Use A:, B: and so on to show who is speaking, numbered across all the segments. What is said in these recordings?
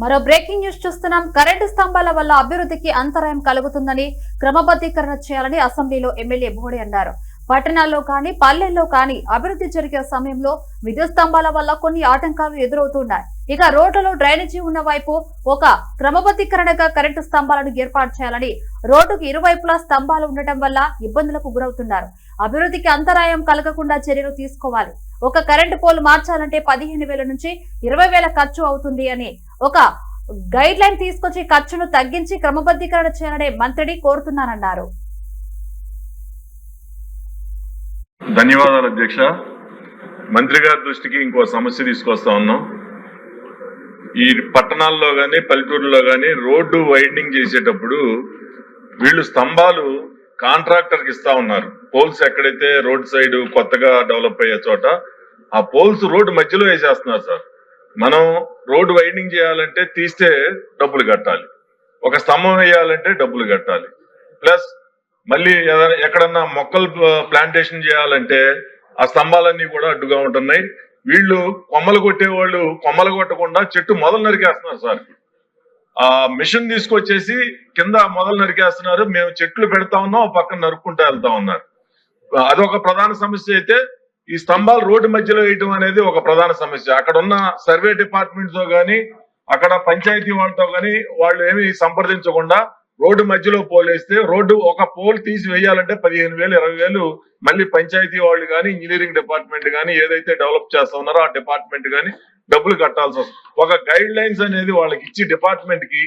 A: మరో breaking news చూస్తున్నాం. Current స్తంభాల వల్ల అభివృద్ధికి అంతరాయం కలుగుతుందని క్రమబద్ధీకరణ చేయాలని అసెంబ్లీలో ఎమ్మెల్యే బోడి అన్నారు. పట్టణాల్లో కానీ పల్లెల్లో కానీ అభివృద్ధి జరిగే సమయంలో విద్యుత్ స్తంభాల వల్ల కొన్ని ఆటంకాలు ఎదురవుతున్నాయి. ఇక రోడ్లలో డ్రైనేజీ ఉన్న వైపు ఒక క్రమబద్ధీకరణగా కరెంటు స్తంభాలను ఏర్పాటు చేయాలని రోడ్డుకు ఇరువైపులా స్తంభాలు ఉండటం వల్ల ఇబ్బందులకు గురవుతున్నారు. అభివృద్ధికి అంతరాయం కలగకుండా చర్యలు తీసుకోవాలి. ఒక కరెంటు పోల్ మార్చాలంటే పదిహేను వేల నుంచి ఇరవై వేల ఖర్చు అవుతుంది అని ఒక గైడ్ లైన్ తీసుకొచ్చి ఖర్చును తగ్గించి క్రమబద్ధీకరణ చేయాలని మంత్రిని కోరుతున్నానన్నారు.
B: ధన్యవాదాలు అధ్యక్ష. మంత్రి గారి దృష్టికి ఇంకో సమస్య తీసుకొస్తా ఉన్నాం. ఈ పట్టణాల్లో కానీ పల్లెటూరులో కానీ రోడ్డు వైండింగ్ చేసేటప్పుడు వీళ్ళు స్తంభాలు కాంట్రాక్టర్కి ఇస్తా ఉన్నారు. పోల్స్ ఎక్కడైతే రోడ్ సైడ్ కొత్తగా డెవలప్ అయ్యే చోట ఆ పోల్స్ రోడ్డు మధ్యలో వేసేస్తున్నారు సార్. మనం రోడ్డు వైండింగ్ చేయాలంటే తీస్తే డబ్బులు కట్టాలి. ఒక స్తంభం వేయాలంటే డబ్బులు కట్టాలి. ప్లస్ మళ్ళీ ఏదైనా ఎక్కడన్నా మొక్కలు ప్లాంటేషన్ చేయాలంటే ఆ స్తంభాలన్నీ కూడా అడ్డుగా ఉంటున్నాయి. వీళ్ళు కొమ్మలు కొట్టేవాళ్ళు కొమ్మలు కొట్టకుండా చెట్టు మొదలు నరికేస్తున్నారు సార్. ఆ మిషన్ తీసుకొచ్చేసి కింద మొదలు నరికేస్తున్నారు. మేము చెట్లు పెడతా ఉన్నాం ఆ పక్కన నరుక్కుంటూ వెళ్తా ఉన్నారు. అదొక ప్రధాన సమస్య అయితే ఈ స్తంభాలు రోడ్డు మధ్యలో వేయటం అనేది ఒక ప్రధాన సమస్య. అక్కడ ఉన్న సర్వే డిపార్ట్మెంట్తో గాని అక్కడ పంచాయతీ వాళ్ళతో గాని వాళ్ళు ఏమి సంప్రదించకుండా రోడ్డు మధ్యలో పోలేస్తే రోడ్డు ఒక పోల్ తీసి వేయాలంటే పదిహేను వేలు ఇరవై వేలు మళ్ళీ పంచాయతీ వాళ్ళు కానీ ఇంజనీరింగ్ డిపార్ట్మెంట్ కానీ ఏదైతే డెవలప్ చేస్తా ఉన్నారో ఆ డిపార్ట్మెంట్ కానీ డబ్బులు కట్టాల్సి వస్తుంది. ఒక గైడ్ లైన్స్ అనేది వాళ్ళకి ఇచ్చి డిపార్ట్మెంట్కి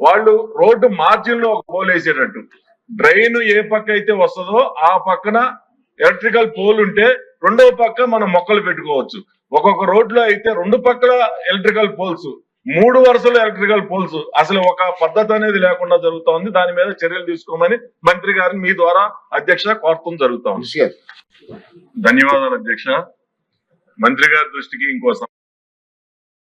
B: వాళ్ళు రోడ్డు మార్జిన్లో ఒక పోల్ వేసేటట్టు. డ్రైన్ ఏ పక్క అయితే వస్తుందో ఆ పక్కన ఎలక్ట్రికల్ పోల్ ఉంటే రెండో పక్క మనం మొక్కలు పెట్టుకోవచ్చు. ఒక్కొక్క రోడ్లో అయితే రెండు పక్కల ఎలక్ట్రికల్ పోల్స్ మూడు వరుసలు ఎలక్ట్రికల్ పోల్స్ అసలు ఒక పద్ధతి అనేది లేకుండా జరుగుతోంది. దాని మీద చర్యలు తీసుకోమని మంత్రి గారిని మీ ద్వారా అధ్యక్ష కోరటం జరుగుతోంది. ధన్యవాదాలు అధ్యక్ష. మంత్రి గారి దృష్టికి ఇంకో